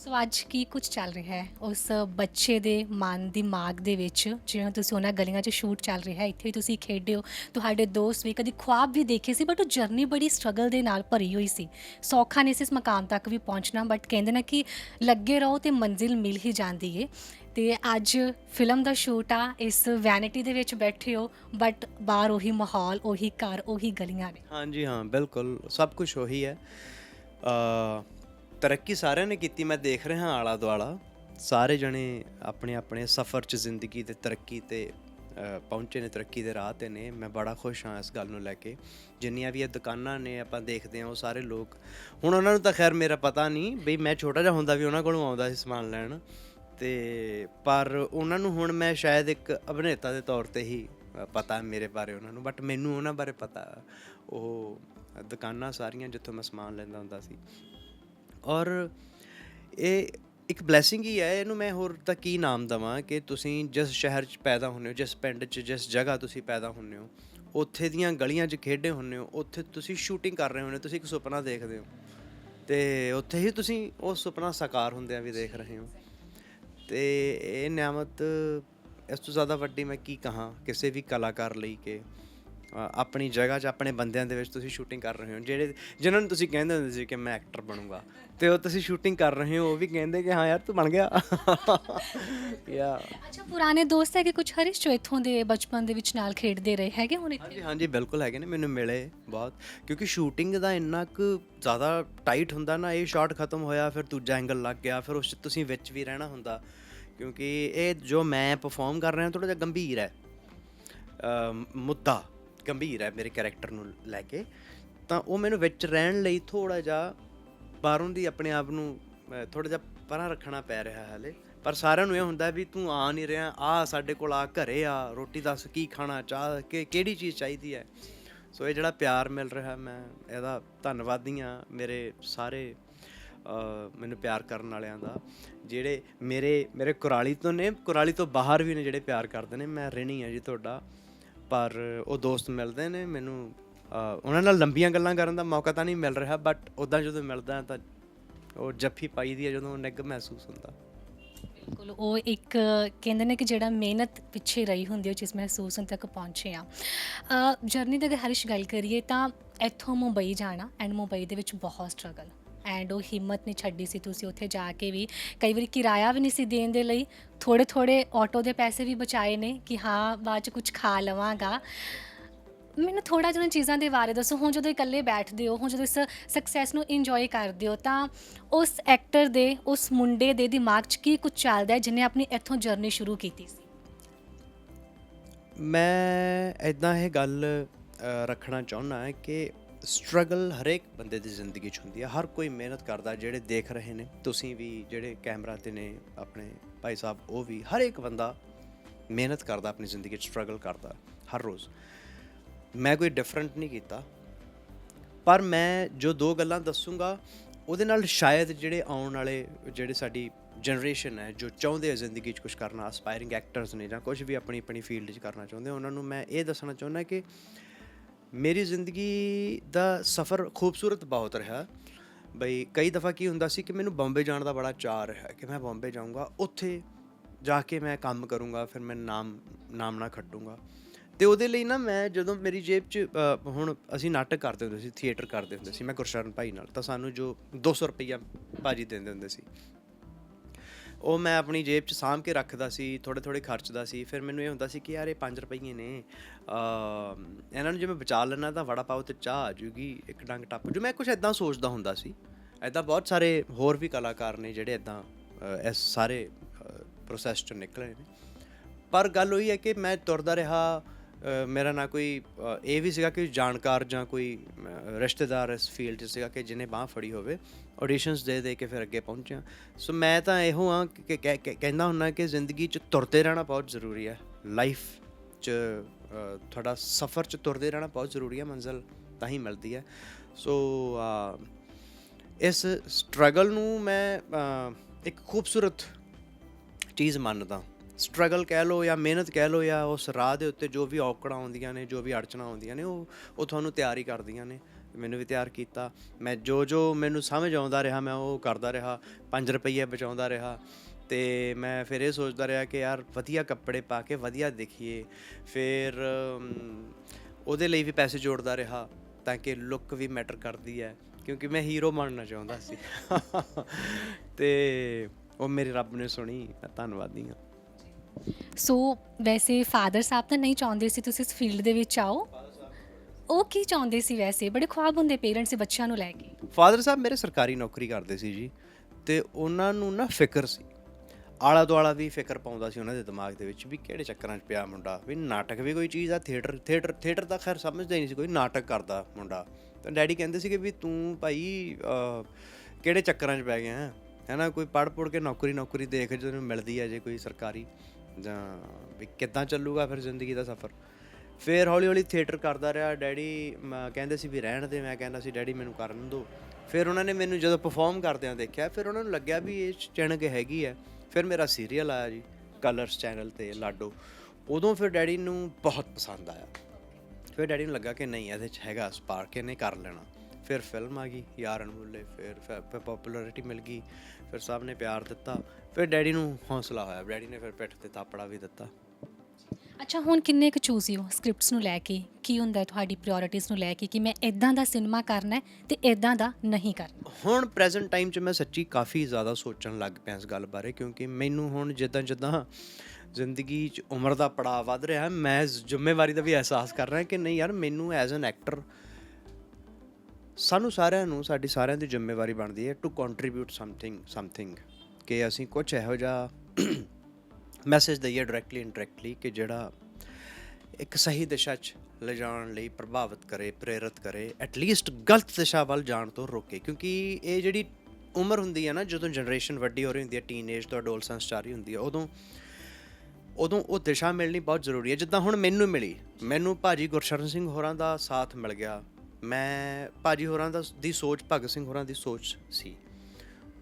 ਸੋ ਅੱਜ ਕੀ ਕੁਝ ਚੱਲ ਰਿਹਾ ਹੈ? ਉਸ ਬੱਚੇ ਦੇ ਮਨ ਦਿਮਾਗ ਦੇ ਵਿੱਚ, ਜਿਵੇਂ ਤੁਸੀਂ ਉਹਨਾਂ ਗਲੀਆਂ 'ਚ ਸ਼ੂਟ ਚੱਲ ਰਿਹਾ ਹੈ, ਇੱਥੇ ਵੀ ਤੁਸੀਂ ਖੇਡੇ ਹੋ, ਤੁਹਾਡੇ ਦੋਸਤ ਵੀ ਕਦੀ ਖੁਆਬ ਵੀ ਦੇਖੇ ਸੀ ਬਟ ਉਹ ਜਰਨੀ ਬੜੀ ਸਟਰਗਲ ਦੇ ਨਾਲ ਭਰੀ ਹੋਈ ਸੀ। ਸੌਖਾ ਨਹੀਂ ਸੀ ਇਸ ਮਕਾਮ ਤੱਕ ਵੀ ਪਹੁੰਚਣਾ ਬਟ ਕਹਿੰਦੇ ਨੇ ਕਿ ਲੱਗੇ ਰਹੋ ਤੇ ਮੰਜ਼ਿਲ ਮਿਲ ਹੀ ਜਾਂਦੀ ਏ। ਤੇ ਅੱਜ ਫਿਲਮ ਦਾ ਸ਼ੂਟ ਆ, ਇਸ ਵੈਨਿਟੀ ਦੇ ਵਿੱਚ ਬੈਠੇ ਹੋ ਬਟ ਬਾਹਰ ਉਹੀ ਮਾਹੌਲ, ਉਹੀ ਘਰ, ਉਹੀ ਗਲੀਆਂ ਨੇ। ਹਾਂਜੀ ਹਾਂ, ਬਿਲਕੁਲ, ਸਭ ਕੁਝ ਉਹੀ ਹੈ। ਅ ਤਰੱਕੀ ਸਾਰਿਆਂ ਨੇ ਕੀਤੀ, ਮੈਂ ਦੇਖ ਰਿਹਾ ਆਲਾ ਦੁਆਲਾ। ਸਾਰੇ ਜਣੇ ਆਪਣੇ ਆਪਣੇ ਸਫ਼ਰ 'ਚ ਜ਼ਿੰਦਗੀ ਦੇ ਤਰੱਕੀ ਤੇ ਪਹੁੰਚੇ ਨੇ, ਤਰੱਕੀ ਦੇ ਰਾਹ ਤੇ ਨੇ। ਮੈਂ ਬੜਾ ਖੁਸ਼ ਹਾਂ ਇਸ ਗੱਲ ਨੂੰ ਲੈ ਕੇ। ਜਿੰਨੀਆਂ ਵੀ ਇਹ ਦੁਕਾਨਾਂ ਨੇ, ਆਪਾਂ ਦੇਖਦੇ ਹਾਂ, ਉਹ ਸਾਰੇ ਲੋਕ। ਹੁਣ ਉਹਨਾਂ ਨੂੰ ਤਾਂ ਖੈਰ ਮੇਰਾ ਪਤਾ ਨਹੀਂ ਬਈ ਮੈਂ ਛੋਟਾ ਜਿਹਾ ਹੁੰਦਾ ਵੀ ਉਹਨਾਂ ਕੋਲੋਂ ਆਉਂਦਾ ਸੀ ਸਮਾਨ ਲੈਣ। ਤੇ, ਪਰ ਉਹਨਾਂ ਨੂੰ ਹੁਣ ਮੈਂ ਸ਼ਾਇਦ ਇੱਕ ਅਭਿਨੇਤਾ ਦੇ ਤੌਰ ਤੇ ਹੀ ਪਤਾ ਮੇਰੇ ਬਾਰੇ ਉਹਨਾਂ ਨੂੰ। ਬਟ ਮੈਨੂੰ ਉਹਨਾਂ ਬਾਰੇ ਪਤਾ, ਉਹ ਦੁਕਾਨਾਂ ਸਾਰੀਆਂ ਜਿੱਥੋਂ ਮੈਂ ਸਮਾਨ ਲੈਂਦਾ ਹੁੰਦਾ ਸੀ। ਔਰ ਇਹ ਇੱਕ ਬਲੇਸਿੰਗ ਹੀ ਹੈ, ਇਹਨੂੰ ਮੈਂ ਹੋਰ ਤਾਂ ਕੀ ਨਾਮ ਦਵਾਂ ਕਿ ਤੁਸੀਂ ਜਿਸ ਸ਼ਹਿਰ 'ਚ ਪੈਦਾ ਹੁੰਦੇ ਹੋ, ਜਿਸ ਪਿੰਡ 'ਚ, ਜਿਸ ਜਗ੍ਹਾ ਤੁਸੀਂ ਪੈਦਾ ਹੁੰਦੇ ਹੋ, ਉੱਥੇ ਦੀਆਂ ਗਲੀਆਂ 'ਚ ਖੇਡੇ ਹੁੰਦੇ ਹੋ, ਉੱਥੇ ਤੁਸੀਂ ਸ਼ੂਟਿੰਗ ਕਰ ਰਹੇ ਹੁੰਦੇ ਹੋ, ਤੁਸੀਂ ਇੱਕ ਸੁਪਨਾ ਦੇਖਦੇ ਹੋ ਤੇ ਉੱਥੇ ਹੀ ਤੁਸੀਂ ਉਹ ਸੁਪਨਾ ਸਾਕਾਰ ਹੁੰਦਿਆਂ ਵੀ ਦੇਖ ਰਹੇ ਹੋ ਤੇ ਇਹ ਨਿਆਮਤ, ਇਸ ਤੋਂ ਜ਼ਿਆਦਾ ਵੱਡੀ ਮੈਂ ਕੀ ਕਹਾਂ ਕਿਸੇ ਵੀ ਕਲਾਕਾਰ ਲਈ ਕਿ ਆਪਣੀ ਜਗ੍ਹਾ 'ਚ ਆਪਣੇ ਬੰਦਿਆਂ ਦੇ ਵਿੱਚ ਤੁਸੀਂ ਸ਼ੂਟਿੰਗ ਕਰ ਰਹੇ ਹੋ। ਜਿਹੜੇ ਜਿਨ੍ਹਾਂ ਨੂੰ ਤੁਸੀਂ ਕਹਿੰਦੇ ਹੁੰਦੇ ਸੀ ਕਿ ਮੈਂ ਐਕਟਰ ਬਣੂੰਗਾ ਤੇ ਉਹ ਤੁਸੀਂ ਸ਼ੂਟਿੰਗ ਕਰ ਰਹੇ ਹੋ ਉਹ ਵੀ ਕਹਿੰਦੇ ਕਿ ਹਾਂ ਯਾਰ ਤੂੰ ਬਣ ਗਿਆ। (laughs) ਯਾ ਅੱਛਾ ਪੁਰਾਣੇ ਦੋਸਤ ਹੈ ਕਿ ਕੁਝ ਹਰੀਸ਼ ਜੋ ਇੱਥੋਂ ਦੇ ਬਚਪਨ ਦੇ ਵਿੱਚ ਨਾਲ ਖੇਡਦੇ ਰਹੇ ਹੈਗੇ ਹੁਣ ਇੱਥੇ? ਹਾਂਜੀ ਹਾਂਜੀ ਬਿਲਕੁਲ ਹੈਗੇ ਨੇ ਮੈਨੂੰ ਮਿਲੇ ਬਹੁਤ। ਕਿਉਂਕਿ ਸ਼ੂਟਿੰਗ ਦਾ ਇੰਨਾ ਕੁ ਜ਼ਿਆਦਾ ਟਾਈਟ ਹੁੰਦਾ ਨਾ ਇਹ ਸ਼ਾਟ ਖਤਮ ਹੋਇਆ ਫਿਰ ਦੂਜਾ ਐਂਗਲ ਲੱਗ ਗਿਆ ਫਿਰ ਉਸ 'ਚ ਤੁਸੀਂ ਵਿੱਚ ਵੀ ਰਹਿਣਾ ਹੁੰਦਾ। ਕਿਉਂਕਿ ਇਹ ਜੋ ਮੈਂ ਪਰਫਾਰਮ ਕਰ ਰਿਹਾ ਥੋੜਾ ਜਿਹਾ ਗੰਭੀਰ ਹੈ। ਮੁੱਦਾ। ਗੰਭੀਰ ਹੈ ਮੇਰੇ ਕੈਰੈਕਟਰ ਨੂੰ ਲੈ ਕੇ, ਤਾਂ ਉਹ ਮੈਨੂੰ ਵਿੱਚ ਰਹਿਣ ਲਈ ਥੋੜਾ ਜਿਹਾ ਬਾਹਰੋਂ ਦੀ ਆਪਣੇ ਆਪ ਨੂੰ ਥੋੜਾ ਜਿਹਾ ਪਰਾਂ ਰੱਖਣਾ ਪੈ ਰਿਹਾ ਹੈ ਹਲੇ। ਪਰ ਸਾਰਿਆਂ ਨੂੰ ਇਹ ਹੁੰਦਾ ਵੀ ਤੂੰ ਆ ਨਹੀਂ ਰਿਹਾ, ਆ ਸਾਡੇ ਕੋਲ ਆ, ਘਰੇ ਆ, ਰੋਟੀ ਦੱਸ ਕੀ ਖਾਣਾ, ਚਾਹ ਕਿ ਕਿਹੜੀ ਚੀਜ਼ ਚਾਹੀਦੀ ਹੈ? ਸੋ ਇਹ ਜਿਹੜਾ ਪਿਆਰ ਮਿਲ ਰਿਹਾ ਮੈਂ ਇਹਦਾ ਧੰਨਵਾਦੀ ਹਾਂ ਮੇਰੇ ਸਾਰੇ ਮੈਨੂੰ ਪਿਆਰ ਕਰਨ ਵਾਲਿਆਂ ਦਾ, ਜਿਹੜੇ ਮੇਰੇ ਮੇਰੇ ਕੁਰਾਲੀ ਤੋਂ ਨੇ, ਕੁਰਾਲੀ ਤੋਂ ਬਾਹਰ ਵੀ ਨੇ ਜਿਹੜੇ ਪਿਆਰ ਕਰਦੇ ਨੇ, ਮੈਂ ਰਹਿਣੀ ਆ ਜੀ ਤੁਹਾਡਾ। ਪਰ ਉਹ ਦੋਸਤ ਮਿਲਦੇ ਨੇ, ਮੈਨੂੰ ਉਹਨਾਂ ਨਾਲ ਲੰਬੀਆਂ ਗੱਲਾਂ ਕਰਨ ਦਾ ਮੌਕਾ ਤਾਂ ਨਹੀਂ ਮਿਲ ਰਿਹਾ ਬਟ ਉਦਾਂ ਜਦੋਂ ਮਿਲਦਾ ਤਾਂ ਉਹ ਜੱਫੀ ਪਾਈ ਦੀ ਹੈ ਜਦੋਂ ਨਿੱਘ ਮਹਿਸੂਸ ਹੁੰਦਾ। ਬਿਲਕੁਲ, ਉਹ ਇੱਕ ਕਹਿੰਦੇ ਨੇ ਕਿ ਜਿਹੜਾ ਮਿਹਨਤ ਪਿੱਛੇ ਰਹੀ ਹੁੰਦੀ ਉਹ ਚੀਜ਼ ਮਹਿਸੂਸ ਹੁਣ ਤੱਕ ਪਹੁੰਚੇ ਆ। ਜਰਨੀ ਦੇ ਅਗਰ ਹਰਿਸ਼ ਗੱਲ ਕਰੀਏ ਤਾਂ ਇੱਥੋਂ ਮੁੰਬਈ ਜਾਣਾ ਐਂਡ ਮੁੰਬਈ ਦੇ ਵਿੱਚ ਬਹੁਤ ਸਟਰਗਲ ਐਂਡ ਉਹ ਹਿੰਮਤ ਨਹੀਂ ਛੱਡੀ ਸੀ ਤੁਸੀਂ ਉੱਥੇ ਜਾ ਕੇ ਵੀ। ਕਈ ਵਾਰੀ ਕਿਰਾਇਆ ਵੀ ਨਹੀਂ ਸੀ ਦੇਣ ਦੇ ਲਈ। ਥੋੜੇ ਥੋੜੇ ਆਟੋ ਦੇ ਪੈਸੇ ਵੀ ਬਚਾਏ ਨੇ ਕਿ ਹਾਂ, ਬਾਅਦ ਚ ਕੁਝ ਖਾ ਲਵਾਂਗਾ। ਮੈਨੂੰ ਥੋੜਾ ਜਿਹਾ ਚੀਜ਼ਾਂ ਦੇ ਬਾਰੇ ਦੱਸੋ। ਹੁਣ ਜਦੋਂ ਇਕੱਲੇ ਬੈਠਦੇ ਹੋ, ਹੁਣ ਜਦੋਂ ਇਸ ਸਕਸੈਸ ਨੂੰ ਇੰਜੋਏ ਕਰਦੇ ਹੋ, ਤਾਂ ਉਸ ਐਕਟਰ ਦੇ, ਉਸ ਮੁੰਡੇ ਦੇ ਦਿਮਾਗ 'ਚ ਕੀ ਕੁਝ ਚੱਲਦਾ ਹੈ ਜਿਹਨੇ ਆਪਣੀ ਇੱਥੋਂ ਜਰਨੀ ਸ਼ੁਰੂ ਕੀਤੀ ਸੀ? ਮੈਂ ਇਦਾਂ ਇਹ ਗੱਲ ਰੱਖਣਾ ਚਾਹੁੰਦਾ ਹਾਂ ਕਿ ਸਟਰਗਲ ਹਰੇਕ ਬੰਦੇ ਦੀ ਜ਼ਿੰਦਗੀ 'ਚ ਹੁੰਦੀ ਹੈ। ਹਰ ਕੋਈ ਮਿਹਨਤ ਕਰਦਾ, ਜਿਹੜੇ ਦੇਖ ਰਹੇ ਨੇ, ਤੁਸੀਂ ਵੀ, ਜਿਹੜੇ ਕੈਮਰਾ ਤੇ ਨੇ, ਆਪਣੇ ਭਾਈ ਸਾਹਿਬ, ਉਹ ਵੀ ਹਰ ਇੱਕ ਬੰਦਾ ਮਿਹਨਤ ਕਰਦਾ, ਆਪਣੀ ਜ਼ਿੰਦਗੀ 'ਚ ਸਟਰਗਲ ਕਰਦਾ, ਹਰ ਰੋਜ਼। ਮੈਂ ਕੋਈ ਡਿਫਰੈਂਟ ਨਹੀਂ ਕੀਤਾ, ਪਰ ਮੈਂ ਜੋ ਦੋ ਗੱਲਾਂ ਦੱਸੂਗਾ, ਉਹਦੇ ਨਾਲ ਸ਼ਾਇਦ ਜਿਹੜੇ ਆਉਣ ਵਾਲੇ, ਜਿਹੜੇ ਸਾਡੀ ਜਨਰੇਸ਼ਨ ਹੈ, ਜੋ ਚਾਹੁੰਦੇ ਆ ਜ਼ਿੰਦਗੀ 'ਚ ਕੁਝ ਕਰਨਾ ਐਸਪਾਇਰਿੰਗ ਐਕਟਰਸ ਨੇ ਜਾਂ ਕੁਝ ਵੀ ਆਪਣੀ ਆਪਣੀ ਫੀਲਡ 'ਚ ਕਰਨਾ ਚਾਹੁੰਦੇ ਉਹਨਾਂ ਨੂੰ ਮੈਂ ਇਹ ਦੱਸਣਾ ਚਾਹੁੰਦਾ ਕਿ ਮੇਰੀ ਜ਼ਿੰਦਗੀ ਦਾ ਸਫ਼ਰ ਖੂਬਸੂਰਤ ਬਹੁਤ ਰਿਹਾ। ਬਈ ਕਈ ਦਫਾ ਕੀ ਹੁੰਦਾ ਸੀ ਕਿ ਮੈਨੂੰ ਬੰਬੇ ਜਾਣ ਦਾ ਬੜਾ ਚਾਅ ਰਿਹਾ ਕਿ ਮੈਂ ਬੰਬੇ ਜਾਊਂਗਾ, ਉੱਥੇ ਜਾ ਕੇ ਮੈਂ ਕੰਮ ਕਰੂੰਗਾ, ਫਿਰ ਮੈਂ ਨਾਮ ਨਾਮ ਨਾ ਖੱਟੂੰਗਾ। ਤੇ ਉਹਦੇ ਲਈ ਨਾ ਮੈਂ ਜਦੋਂ ਮੇਰੀ ਜੇਬ 'ਚ ਹੁਣ ਅਸੀਂ ਨਾਟਕ ਕਰਦੇ ਹੁੰਦੇ ਸੀ ਥੀਏਟਰ ਕਰਦੇ ਹੁੰਦੇ ਸੀ, ਮੈਂ ਗੁਰਸ਼ਰਨ ਭਾਈ ਨਾਲ, ਤਾਂ ਸਾਨੂੰ ਜੋ 200 ਰੁਪਈਆ ਭਾਜੀ ਦਿੰਦੇ ਹੁੰਦੇ ਸੀ। ਉਹ ਮੈਂ ਆਪਣੀ ਜੇਬ 'ਚ ਸਾਂਭ ਕੇ ਰੱਖਦਾ ਸੀ ਥੋੜੇ ਥੋੜੇ ਖਰਚਦਾ ਸੀ। ਫਿਰ ਮੈਨੂੰ ਇਹ ਹੁੰਦਾ ਸੀ ਕਿ ਯਾਰ ਇਹ 5 ਰੁਪਈਏ ਨੇ। ਇਹਨਾਂ ਨੂੰ ਜੇ ਮੈਂ ਬਚਾ ਲੈਣਾ ਤਾਂ ਵੜਾ ਪਾਓ ਤੇ ਚਾਹ ਆ ਜੂਗੀ, ਇੱਕ ਡੰਗ ਟੱਪ ਜੋ। ਮੈਂ ਕੁਝ ਇਦਾਂ ਸੋਚਦਾ ਹੁੰਦਾ ਸੀ। ਇਦਾਂ ਬਹੁਤ ਸਾਰੇ ਹੋਰ ਵੀ ਕਲਾਕਾਰ ਨੇ ਜਿਹੜੇ ਇਦਾਂ ਇਸ ਸਾਰੇ ਪ੍ਰੋਸੈਸ ਚੋਂ ਨਿਕਲੇ ਨੇ। ਪਰ ਗੱਲ ਉਹੀ ਹੈ ਕਿ ਮੈਂ ਤੁਰਦਾ ਰਿਹਾ ਮੇਰਾ ਨਾ ਕੋਈ ਇਹ ਵੀ ਸੀਗਾ ਕਿ ਜਾਣਕਾਰ ਜਾਂ ਕੋਈ ਰਿਸ਼ਤੇਦਾਰ ਇਸ ਫੀਲਡ 'ਚ ਸੀਗਾ ਕਿ ਜਿਹਨੇ ਬਾਹ ਫੜੀ ਹੋਵੇ ਆਡੀਸ਼ਨਸ ਦੇ ਦੇ ਕੇ ਫਿਰ ਅੱਗੇ ਪਹੁੰਚਿਆ ਸੋ ਮੈਂ ਤਾਂ ਇਹੋ ਆ ਕਿ ਕਹਿ- ਕਹਿੰਦਾ ਹੁੰਨਾ ਕਿ ਜ਼ਿੰਦਗੀ 'ਚ ਤੁਰਦੇ ਰਹਿਣਾ ਬਹੁਤ ਜ਼ਰੂਰੀ ਹੈ। ਲਾਈਫ 'ਚ ਤੁਹਾਡਾ ਸਫ਼ਰ 'ਚ ਤੁਰਦੇ ਰਹਿਣਾ ਬਹੁਤ ਜ਼ਰੂਰੀ ਹੈ, ਮੰਜ਼ਿਲ ਤਾਂ ਹੀ ਮਿਲਦੀ ਹੈ। ਸੋ ਇਸ ਸਟਰਗਲ ਨੂੰ ਮੈਂ ਇੱਕ ਖੂਬਸੂਰਤ ਚੀਜ਼ ਮੰਨਦਾ ਸਟਰਗਲ ਕਹਿ ਲਓ ਜਾਂ ਮਿਹਨਤ ਕਹਿ ਲਓ ਜਾਂ ਉਸ ਰਾਹ ਦੇ ਉੱਤੇ ਜੋ ਵੀ ਔਕੜਾਂ ਆਉਂਦੀਆਂ ਨੇ, ਜੋ ਵੀ ਅੜਚਣਾਂ ਆਉਂਦੀਆਂ ਨੇ, ਉਹ ਉਹ ਤੁਹਾਨੂੰ ਤਿਆਰੀ ਕਰਦੀਆਂ ਨੇ। ਮੈਨੂੰ ਵੀ ਤਿਆਰ ਕੀਤਾ। ਮੈਂ ਜੋ ਜੋ ਮੈਨੂੰ ਸਮਝ ਆਉਂਦਾ ਰਿਹਾ, ਮੈਂ ਉਹ ਕਰਦਾ ਰਿਹਾ। 5 ਰੁਪਏ ਬਚਾਉਂਦਾ ਰਿਹਾ। ਤੇ ਮੈਂ ਫਿਰ ਇਹ ਸੋਚਦਾ ਰਿਹਾ ਕਿ ਯਾਰ ਵਧੀਆ ਕੱਪੜੇ ਪਾ ਕੇ ਵਧੀਆ ਦਿਖੀਏ। ਫਿਰ ਉਹਦੇ ਲਈ ਵੀ ਪੈਸੇ ਜੋੜਦਾ ਰਿਹਾ ਤਾਂ ਕਿ ਲੁੱਕ ਵੀ ਮੈਟਰ ਕਰਦੀ ਹੈ। ਕਿਉਂਕਿ ਮੈਂ ਹੀਰੋ ਬਣਨਾ ਚਾਹੁੰਦਾ ਸੀ। (laughs) ਤੇ ਉਹ ਮੇਰੇ ਰੱਬ ਨੇ ਸੁਣੀ। ਧੰਨਵਾਦੀ ਹਾਂ। ਸੋ ਵੈਸੇ ਫਾਦਰ ਸਾਹਿਬ ਤਾਂ ਨਹੀਂ ਚਾਹੁੰਦੇ ਸੀ ਤੁਸੀਂ ਇਸ ਫੀਲਡ ਦੇ ਵਿੱਚ ਆਓ। ਉਹ ਕੀ ਚਾਹੁੰਦੇ ਸੀ ਵੈਸੇ? ਬੜੇ ਖੁਆਬ ਹੁੰਦੇ ਪੇਰੈਂਟਸ ਦੇ ਬੱਚਿਆਂ ਨੂੰ ਲੈ ਕੇ। ਫਾਦਰ ਸਾਹਿਬ ਮੇਰੇ ਸਰਕਾਰੀ ਨੌਕਰੀ ਕਰਦੇ ਸੀ ਜੀ ਤੇ ਉਹਨਾਂ ਨੂੰ ਨਾ ਫਿਕਰ ਸੀ। ਆਲਾ ਦੁਆਲਾ ਵੀ ਫਿਕਰ ਪਾਉਂਦਾ ਸੀ ਉਹਨਾਂ ਦੇ ਦਿਮਾਗ ਦੇ ਵਿੱਚ ਵੀ ਕਿਹੜੇ ਚੱਕਰਾਂ 'ਚ ਪਿਆ ਮੁੰਡਾ, ਵੀ ਨਾਟਕ ਵੀ ਕੋਈ ਚੀਜ਼ ਆ, ਥੀਏਟਰ ਥੀਏਟਰ ਥੀਏਟਰ ਤਾਂ ਖੈਰ ਸਮਝਦਾ ਹੀ ਨਹੀਂ ਸੀ ਕੋਈ ਨਾਟਕ ਕਰਦਾ ਮੁੰਡਾ। ਤਾਂ ਡੈਡੀ ਕਹਿੰਦੇ ਸੀਗੇ ਵੀ ਤੂੰ ਭਾਈ ਕਿਹੜੇ ਚੱਕਰਾਂ 'ਚ ਪੈ ਗਿਆ? ਹੈ ਹੈਨਾ, ਕੋਈ ਪੜ ਪੜ ਕੇ ਨੌਕਰੀ ਨੌਕਰੀ ਦੇਖ ਜੇ ਤੈਨੂੰ ਮਿਲਦੀ ਹੈ ਜੇ ਕੋਈ ਸਰਕਾਰੀ। ਜਾਂ ਵੀ ਕਿੱਦਾਂ ਚੱਲੂਗਾ ਫਿਰ ਜ਼ਿੰਦਗੀ ਦਾ ਸਫ਼ਰ। ਫਿਰ ਹੌਲੀ ਹੌਲੀ ਥੀਏਟਰ ਕਰਦਾ ਰਿਹਾ, ਡੈਡੀ ਮ- ਕਹਿੰਦੇ ਸੀ ਵੀ ਰਹਿਣ ਦੇ, ਮੈਂ ਕਹਿੰਦਾ ਸੀ, ਡੈਡੀ ਮੈਨੂੰ ਕਰਨ ਦਿਓ ਫਿਰ ਉਹਨਾਂ ਨੇ ਮੈਨੂੰ ਜਦੋਂ ਪਰਫਾਰਮ ਕਰਦਿਆਂ ਦੇਖਿਆ, ਫਿਰ ਉਹਨਾਂ ਨੂੰ ਲੱਗਿਆ ਵੀ ਇਹ 'ਚ ਚਿਣਕ ਹੈਗੀ ਹੈ। ਫਿਰ ਮੇਰਾ ਸੀਰੀਅਲ ਆਇਆ ਜੀ ਕਲਰਸ ਚੈਨਲ ਤੇ, ਲਾਡੋ। ਉਦੋਂ ਫਿਰ ਡੈਡੀ ਨੂੰ ਬਹੁਤ ਪਸੰਦ ਆਇਆ। ਫਿਰ ਡੈਡੀ ਨੂੰ ਲੱਗਾ ਕਿ ਨਹੀਂ, ਇਹਦੇ 'ਚ ਹੈਗਾ ਸਪਾਰਕ ਇਹਨੇ ਕਰ ਲੈਣਾ। ਫਿਰ ਫਿਲਮ ਆ ਗਈ ਯਾਰ ਅਣਮੁੱਲੇ ਫਿਰ ਫਿਰ ਪਪੂਲੈਰਿਟੀ ਮਿਲ ਗਈ ਫਿਰ ਸਭ ਨੇ ਪਿਆਰ ਦਿੱਤਾ ਫਿਰ ਡੈਡੀ ਨੂੰ ਹੌਸਲਾ ਹੋਇਆ ਡੈਡੀ ਨੇ ਫਿਰ ਪਿੱਠ ਤੇ ਤਾਪੜਾ ਵੀ ਦਿੱਤਾ। ਅੱਛਾ ਹੁਣ ਕਿੰਨੇ ਕੁ ਚੂਜ਼ੀ ਹੋ ਸਕ੍ਰਿਪਟਸ ਨੂੰ ਲੈ ਕੇ? ਕੀ ਹੁੰਦਾ ਤੁਹਾਡੀ ਪ੍ਰਾਇੋਰਟੀਜ਼ ਨੂੰ ਲੈ ਕੇ ਕਿ ਮੈਂ ਇਦਾਂ ਦਾ ਸਿਨੇਮਾ ਕਰਨਾ ਹੈ ਤੇ ਇਦਾਂ ਦਾ ਨਹੀਂ ਕਰਨਾ? ਹੁਣ ਪ੍ਰੈਜ਼ੈਂਟ ਟਾਈਮ 'ਚ ਮੈਂ ਸੱਚੀ ਕਾਫੀ ਜ਼ਿਆਦਾ ਸੋਚਣ ਲੱਗ ਪਿਆ ਇਸ ਗੱਲ ਬਾਰੇ ਕਿਉਂਕਿ ਮੈਨੂੰ ਹੁਣ ਜਿੱਦਾਂ ਜਿੱਦਾਂ ਜ਼ਿੰਦਗੀ 'ਚ ਉਮਰ ਦਾ ਪੜਾਅ ਵੱਧ ਰਿਹਾ ਮੈਂ ਜ਼ਿੰਮੇਵਾਰੀ ਦਾ ਵੀ ਅਹਿਸਾਸ ਕਰ ਰਿਹਾ ਕਿ ਨਹੀਂ ਯਾਰ ਮੈਨੂੰ ਐਜ਼ ਐਨ ਐਕਟਰ ਸਾਨੂੰ ਸਾਰਿਆਂ ਨੂੰ ਸਾਡੀ ਸਾਰਿਆਂ ਦੀ ਜ਼ਿੰਮੇਵਾਰੀ ਬਣਦੀ ਹੈ ਟੂ ਕੰਟਰੀਬਿਊਟ ਸਮਥਿੰਗ ਸਮਥਿੰਗ ਕਿ ਅਸੀਂ ਕੁਝ ਇਹੋ ਜਿਹਾ (coughs) ਮੈਸੇਜ ਦਈਏ ਡਾਇਰੈਕਟਲੀ ਇਨਡਾਇਰੈਕਟਲੀ ਕਿ ਜਿਹੜਾ ਇੱਕ ਸਹੀ ਦਿਸ਼ਾ 'ਚ ਲਿਜਾਣ ਲਈ ਪ੍ਰਭਾਵਿਤ ਕਰੇ, ਪ੍ਰੇਰਿਤ ਕਰੇ ਐਟਲੀਸਟ ਗਲਤ ਦਿਸ਼ਾ ਵੱਲ ਜਾਣ ਤੋਂ ਰੋਕੇ। ਕਿਉਂਕਿ ਇਹ ਜਿਹੜੀ ਉਮਰ ਹੁੰਦੀ ਹੈ ਨਾ, ਜਦੋਂ ਜਨਰੇਸ਼ਨ ਵੱਡੀ ਹੋ ਰਹੀ ਹੁੰਦੀ ਹੈ ਟੀਨੇਜ ਤੋਂ ਅਡੋਲਸੈਂਸ ਜਾ ਰਹੀ ਹੁੰਦੀ ਹੈ, ਉਦੋਂ ਉਦੋਂ ਉਹ ਦਿਸ਼ਾ ਮਿਲਣੀ ਬਹੁਤ ਜ਼ਰੂਰੀ ਹੈ। ਜਿੱਦਾਂ ਹੁਣ ਮੈਨੂੰ ਮਿਲੀ, ਮੈਨੂੰ ਭਾਜੀ ਗੁਰਸ਼ਰਨ ਸਿੰਘ ਹੋਰਾਂ ਦਾ ਸਾਥ ਮਿਲ ਗਿਆ। ਮੈਂ ਭਾਜੀ ਹੋਰਾਂ ਦਾ ਦੀ ਸੋਚ, ਭਗਤ ਸਿੰਘ ਹੋਰਾਂ ਦੀ ਸੋਚ ਸੀ।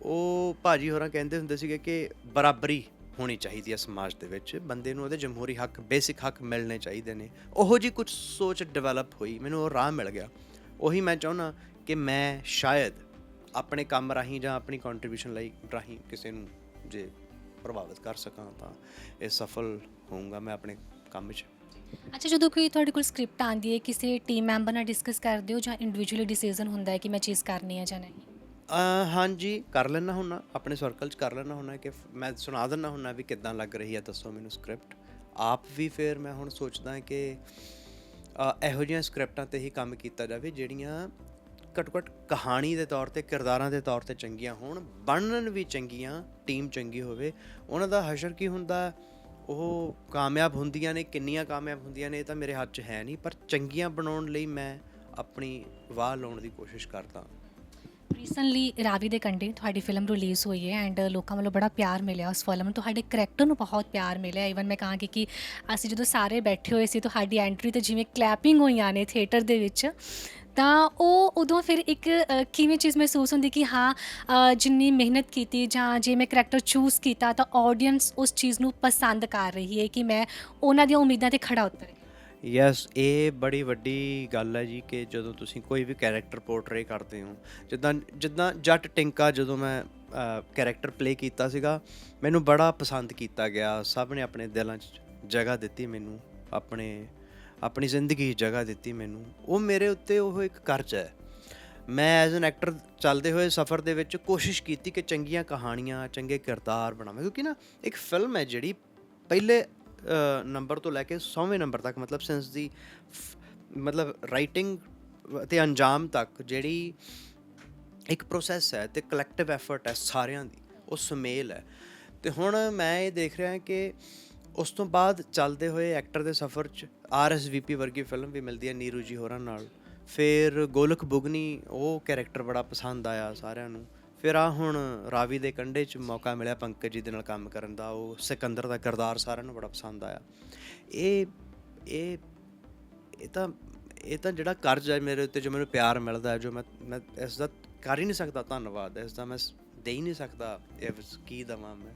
ਉਹ ਭਾਜੀ ਹੋਰਾਂ ਕਹਿੰਦੇ ਹੁੰਦੇ ਸੀਗੇ ਕਿ ਬਰਾਬਰੀ ਹੋਣੀ ਚਾਹੀਦੀ ਹੈ ਸਮਾਜ ਦੇ ਵਿੱਚ। ਬੰਦੇ ਨੂੰ ਉਹਦੇ ਜਮਹੂਰੀ ਹੱਕ, ਬੇਸਿਕ ਹੱਕ ਮਿਲਣੇ ਚਾਹੀਦੇ ਨੇ। ਉਹੋ ਜੀ ਕੁਝ ਸੋਚ ਡਿਵੈਲਪ ਹੋਈ, ਮੈਨੂੰ ਉਹ ਰਾਹ ਮਿਲ ਗਿਆ। ਉਹੀ ਮੈਂ ਚਾਹੁੰਦਾ ਕਿ ਮੈਂ ਸ਼ਾਇਦ ਆਪਣੇ ਕੰਮ ਰਾਹੀਂ ਜਾਂ ਆਪਣੀ ਕੰਟਰੀਬਿਊਸ਼ਨ ਲਈ, ਰਾਹੀਂ ਕਿਸੇ ਨੂੰ ਜੇ ਪ੍ਰਭਾਵਿਤ ਕਰ ਸਕਾਂ ਤਾਂ ਇਹ ਸਫਲ ਹੋਊਂਗਾ ਮੈਂ ਆਪਣੇ ਕੰਮ 'ਚ। ਅੱਛਾ, ਜਦੋਂ ਕੋਈ ਤੁਹਾਡੇ ਕੋਲ ਸਕ੍ਰਿਪਟ ਆਂਦੀ ਹੈ, ਕਿਸੇ ਟੀਮ ਮੈਂਬਰ ਨਾਲ ਡਿਸਕਸ ਕਰਦੇ ਹੋ ਜਾਂ ਇੰਡੀਵਿਜੂਅਲੀ ਡਿਸੀਜਨ ਹੁੰਦਾ ਹੈ ਕਿ ਮੈਂ ਚੀਜ਼ ਕਰਨੀ ਹੈ ਜਾਂ ਨਹੀਂ? ਅਹ, ਹਾਂਜੀ, ਕਰ ਲੈਣਾ ਹੁੰਨਾ, ਆਪਣੇ ਸਰਕਲ 'ਚ ਕਰ ਲੈਣਾ ਹੁੰਨਾ ਕਿ ਮੈਂ ਸੁਣਾ ਦਿੰਦਾ ਹੁੰਨਾ ਵੀ ਕਿੱਦਾਂ ਲੱਗ ਰਹੀ ਹੈ, ਦੱਸੋ ਮੈਨੂੰ ਸਕ੍ਰਿਪਟ। ਆਪ ਵੀ ਫਿਰ ਮੈਂ ਹੁਣ ਸੋਚਦਾ ਕਿ, ਅਹ, ਇਹੋ ਜਿਹੀਆਂ ਸਕ੍ਰਿਪਟਾਂ ਤੇ ਹੀ ਕੰਮ ਕੀਤਾ ਜਾਵੇ, ਜਿਹੜੀਆਂ ਘੱਟੋ ਘੱਟ ਕਹਾਣੀ ਦੇ ਤੌਰ ਤੇ, ਕਿਰਦਾਰਾਂ ਦੇ ਤੌਰ ਤੇ ਚੰਗੀਆਂ ਹੋਣ, ਬਣਨ ਵੀ ਚੰਗੀਆਂ ਟੀਮ ਚੰਗੀ ਹੋਵੇ, ਉਹਨਾਂ ਦਾ ਹਸ਼ਰ ਕੀ ਹੁੰਦਾ? ਉਹ ਕਾਮਯਾਬ ਹੁੰਦੀਆਂ ਨੇ, ਕਿੰਨੀਆਂ ਕਾਮਯਾਬ ਹੁੰਦੀਆਂ ਨੇ ਇਹ ਤਾਂ ਮੇਰੇ ਹੱਥ 'ਚ ਹੈ ਨਹੀਂ, ਪਰ ਚੰਗੀਆਂ ਬਣਾਉਣ ਲਈ ਮੈਂ ਆਪਣੀ ਵਾਹ ਲਾਉਣ ਦੀ ਕੋਸ਼ਿਸ਼ ਕਰਦਾ। ਰੀਸੈਂਟਲੀ ਰਾਵੀ ਦੇ ਕੰਢੇ ਤੁਹਾਡੀ ਫਿਲਮ ਰਿਲੀਜ਼ ਹੋਈ ਹੈ ਐਂਡ ਲੋਕਾਂ ਵੱਲੋਂ ਬੜਾ ਪਿਆਰ ਮਿਲਿਆ ਉਸ ਫਿਲਮ ਨੂੰ। ਤੁਹਾਡੇ ਕਰੈਕਟਰ ਨੂੰ ਬਹੁਤ ਪਿਆਰ ਮਿਲਿਆ। ਇਵਨ ਮੈਂ ਕਹਾਂਗੀ ਕਿ ਅਸੀਂ ਜਦੋਂ ਸਾਰੇ ਬੈਠੇ ਹੋਏ ਸੀ, ਤੁਹਾਡੀ ਐਂਟਰੀ ਤੇ ਜਿਵੇਂ ਕਲੈਪਿੰਗ ਹੋਈਆਂ ਨੇ ਥੀਏਟਰ ਦੇ ਵਿੱਚ ਤਾਂ ਉਹ ਉਦੋਂ ਫਿਰ ਇੱਕ ਅ, ਕਿਵੇਂ ਚੀਜ਼ ਮਹਿਸੂਸ ਹੁੰਦੀ ਕਿ ਹਾਂ ਅ, ਜਿੰਨੀ ਮਿਹਨਤ ਕੀਤੀ ਜਾਂ ਜੇ ਮੈਂ ਕਰੈਕਟਰ ਚੂਜ਼ ਕੀਤਾ ਤਾਂ ਆਡੀਅנס ਉਸ ਚੀਜ਼ ਨੂੰ ਪਸੰਦ ਕਰ ਰਹੀ ਹੈ ਕਿ ਮੈਂ ਉਹਨਾਂ ਦੀਆਂ ਉਮੀਦਾਂ ਤੇ ਖੜਾ ਉਤਰਿਆ ਯੈਸ ਇਹ ਬੜੀ ਵੱਡੀ ਗੱਲ ਹੈ ਜੀ ਕਿ ਜਦੋਂ ਤੁਸੀਂ ਕੋਈ ਵੀ ਕੈਰੈਕਟਰ ਪੋਰਟਰੇ ਕਰਦੇ ਹੋ ਜਿੱਦਾਂ ਜਿੱਦਾਂ ਜੱਟ ਟਿੰਕਾ ਜਦੋਂ ਮੈਂ ਕੈਰੈਕਟਰ ਪਲੇ ਕੀਤਾ ਸੀਗਾ ਮੈਨੂੰ ਬੜਾ ਪਸੰਦ ਕੀਤਾ ਗਿਆ। ਸਭ ਨੇ ਆਪਣੇ ਦਿਲਾਂ 'ਚ ਜਗ੍ਹਾ ਦਿੱਤੀ ਮੈਨੂੰ ਆਪਣੇ ਆਪਣੀ ਜ਼ਿੰਦਗੀ 'ਚ ਜਗ੍ਹਾ ਦਿੱਤੀ ਮੈਨੂੰ। ਉਹ ਮੇਰੇ ਉੱਤੇ ਉਹ ਇੱਕ ਕਰਜ਼ ਹੈ। ਮੈਂ ਐਜ਼ ਐਨ ਐਕਟਰ ਚੱਲਦੇ ਹੋਏ ਸਫ਼ਰ ਦੇ ਵਿੱਚ ਕੋਸ਼ਿਸ਼ ਕੀਤੀ ਕਿ ਚੰਗੀਆਂ ਕਹਾਣੀਆਂ, ਚੰਗੇ ਕਿਰਦਾਰ ਬਣਾਵਾਂ। ਕਿਉਂਕਿ ਨਾ ਇੱਕ ਫਿਲਮ ਹੈ ਜਿਹੜੀ ਪਹਿਲੇ ਨੰਬਰ ਤੋਂ ਲੈ ਕੇ 100ਵੇਂ ਨੰਬਰ ਤੱਕ, ਮਤਲਬ ਸਿੰਸ ਦੀ ਮਤਲਬ ਰਾਈਟਿੰਗ ਤੇ ਅੰਜਾਮ ਤੱਕ ਜਿਹੜੀ ਇੱਕ ਪ੍ਰੋਸੈਸ ਹੈ ਤੇ ਕਲੈਕਟਿਵ ਐਫਰਟ ਹੈ ਸਾਰਿਆਂ ਦੀ, ਉਹ ਸੁਮੇਲ ਹੈ। ਤੇ ਹੁਣ ਮੈਂ ਇਹ ਦੇਖ ਰਿਹਾ ਕਿ ਉਸ ਤੋਂ ਬਾਅਦ ਚੱਲਦੇ ਹੋਏ ਐਕਟਰ ਦੇ ਸਫ਼ਰ 'ਚ ਆਰਐਸਵੀਪੀ ਵਰਗੀ ਫਿਲਮ ਵੀ ਮਿਲਦੀ ਹੈ ਨੀਰੂ ਜੀ ਹੋਰਾਂ ਨਾਲ। ਫਿਰ ਗੋਲਕ ਬੁਗਨੀ, ਉਹ ਕੈਰੈਕਟਰ ਬੜਾ ਪਸੰਦ ਆਇਆ ਸਾਰਿਆਂ ਨੂੰ। ਫਿਰ ਆ ਹੁਣ ਰਾਵੀ ਦੇ ਕੰਢੇ 'ਚ ਮੌਕਾ ਮਿਲਿਆ ਪੰਕਜ ਜੀ ਦੇ ਨਾਲ ਕੰਮ ਕਰਨ ਦਾ, ਉਹ ਸਿਕੰਦਰ ਦਾ ਕਿਰਦਾਰ ਸਾਰਿਆਂ ਨੂੰ ਬੜਾ ਪਸੰਦ ਆਇਆ। ਇਹ ਇਹ ਇਹ ਤਾਂ ਇਹ ਤਾਂ ਜਿਹੜਾ ਕਰਜ਼ ਹੈ ਮੇਰੇ ਉੱਤੇ ਜੋ ਮੈਨੂੰ ਪਿਆਰ ਮਿਲਦਾ ਹੈ ਜੋ ਮੈਂ ਮੈਂ ਇਸ ਦਾ ਕਰ ਹੀ ਨਹੀਂ ਸਕਦਾ ਧੰਨਵਾਦ, ਇਸ ਦਾ ਮੈਂ ਦੇ ਹੀ ਨਹੀਂ ਸਕਦਾ, ਇਹ ਕੀ ਦਵਾਂ ਮੈਂ।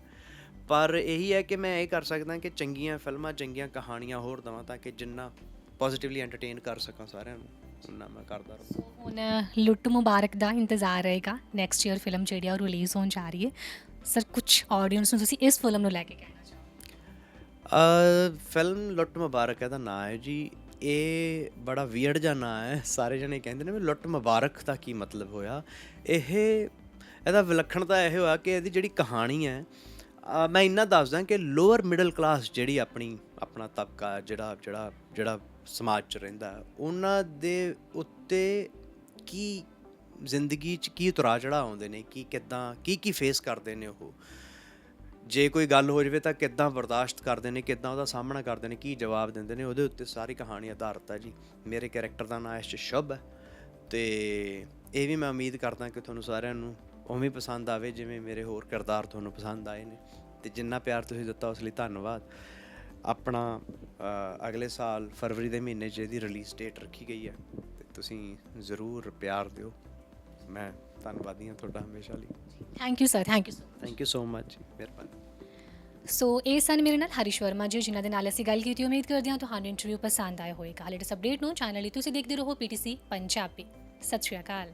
ਪਰ ਇਹੀ ਹੈ ਕਿ ਮੈਂ ਇਹ ਕਰ ਸਕਦਾ ਕਿ ਚੰਗੀਆਂ ਫਿਲਮਾਂ ਚੰਗੀਆਂ ਕਹਾਣੀਆਂ ਹੋਰ ਦਵਾਂ ਤਾਂ ਕਿ ਜਿੰਨਾ ਪੋਜ਼ਿਟਿਵਲੀ ਐਂਟਰਟੇਨ ਕਰ ਸਕਾਂ ਸਾਰਿਆਂ ਨੂੰ ਉਹਨਾਂ ਮੈਂ ਕਰਦਾ ਰਹਾਂ। ਸੋ ਹੁਣ ਲੁੱਟ ਮੁਬਾਰਕ ਦਾ ਇੰਤਜ਼ਾਰ ਰਹੇਗਾ। ਨੈਕਸਟ ਈਅਰ ਫਿਲਮ ਜਿਹੜੀ ਆ ਰਿਲੀਜ਼ ਹੋਣ ਜਾ ਰਹੀ ਹੈ। ਸਰ ਕੁਝ ਆਡੀਅנס ਨੂੰ ਤੁਸੀਂ ਇਸ ਫਿਲਮ ਨੂੰ ਲੈ ਕੇ ਕਹਿਣਾ ਚਾਹੋ? ਅ ਫਿਲਮ ਲੁੱਟ ਮੁਬਾਰਕ ਇਹਦਾ ਨਾਂ ਹੈ ਜੀ। ਇਹ ਬੜਾ ਵੀਅਰਡ ਜਿਹਾ ਨਾਂ ਹੈ। ਸਾਰੇ ਜਣੇ ਕਹਿੰਦੇ ਨੇ ਵੀ ਲੁੱਟ ਮੁਬਾਰਕ ਦਾ ਕੀ ਮਤਲਬ ਹੋਇਆ। ਇਹ ਇਹਦਾ ਵਿਲੱਖਣਤਾ ਇਹ ਹੋਇਆ ਕਿ ਇਹਦੀ ਜਿਹੜੀ ਕਹਾਣੀ ਹੈ ਮੈਂ ਇੰਨਾ ਦੱਸਦਾ ਕਿ ਲੋਅਰ ਮਿਡਲ ਕਲਾਸ ਜਿਹੜੀ ਆਪਣੀ, ਆਪਣਾ ਤਬਕਾ ਜਿਹੜਾ ਜਿਹੜਾ ਜਿਹੜਾ ਸਮਾਜ 'ਚ ਰਹਿੰਦਾ, ਉਹਨਾਂ ਦੇ ਉੱਤੇ ਕੀ ਜ਼ਿੰਦਗੀ 'ਚ ਕੀ ਉਤਰਾ ਚੜ੍ਹਾਅ ਆਉਂਦੇ ਨੇ, ਕੀ ਕਿੱਦਾਂ, ਕੀ ਕੀ ਫੇਸ ਕਰਦੇ ਨੇ ਉਹ? ਜੇ ਕੋਈ ਗੱਲ ਹੋ ਜਾਵੇ ਤਾਂ ਕਿੱਦਾਂ ਬਰਦਾਸ਼ਤ ਕਰਦੇ ਨੇ, ਕਿੱਦਾਂ ਉਹਦਾ ਸਾਹਮਣਾ ਕਰਦੇ ਨੇ, ਕੀ ਜਵਾਬ ਦਿੰਦੇ ਨੇ, ਉਹਦੇ ਉੱਤੇ ਸਾਰੀ ਕਹਾਣੀ ਆਧਾਰਿਤ ਹੈ ਜੀ। ਮੇਰੇ ਕੈਰੈਕਟਰ ਦਾ ਨਾਮ ਇਸ ਸ਼ਬ ਹੈ ਤੇ ਇਹ ਵੀ ਮੈਂ ਉਮੀਦ ਕਰਦਾ ਕਿ ਤੁਹਾਨੂੰ ਸਾਰਿਆਂ ਨੂੰ ਉਵੇਂ ਪਸੰਦ ਆਵੇ ਜਿਵੇਂ ਮੇਰੇ ਹੋਰ ਕਿਰਦਾਰ ਤੁਹਾਨੂੰ ਪਸੰਦ ਆਏ ਨੇ। ਤੇ ਜਿੰਨਾ ਪਿਆਰ ਤੁਸੀਂ ਦਿੱਤਾ ਉਸ ਲਈ ਧੰਨਵਾਦ। ਆਪਣਾ ਅਗਲੇ ਸਾਲ ਫਰਵਰੀ ਦੇ ਮਹੀਨੇ 'ਚ ਇਹਦੀ ਰਿਲੀਜ਼ ਡੇਟ ਰੱਖੀ ਗਈ ਹੈ। ਤੇ ਤੁਸੀਂ ਜ਼ਰੂਰ ਪਿਆਰ ਦਿਓ। ਮੈਂ ਧੰਨਵਾਦੀ ਹਾਂ ਤੁਹਾਡਾ ਹਮੇਸ਼ਾ ਲਈ। Thank you sir thank you so thank you so much ਮਿਹਰਬਾਨੀ। ਸੋ ਇਹ ਸਨ ਮੇਰੇ ਨਾਲ ਹਰੀਸ਼ ਵਰਮਾ ਜੀ ਜਿਨ੍ਹਾਂ ਦੇ ਨਾਲ ਅਸੀਂ ਗੱਲ ਕੀਤੀ। ਉਮੀਦ ਕਰਦੇ ਹਾਂ ਤੁਹਾਨੂੰ ਇੰਟਰਵਿਊ ਪਸੰਦ ਆਇਆ ਹੋਵੇਗਾ। ਲੇਟੈਸਟ ਅਪਡੇਟ ਨੂੰ ਚੈਨਲ ਲਈ ਤੁਸੀਂ ਦੇਖਦੇ ਰਹੋ ਪੀਟੀਸੀ ਪੰਜਾਬੀ ਸਤਿ ਸ਼੍ਰੀ ਅਕਾਲ।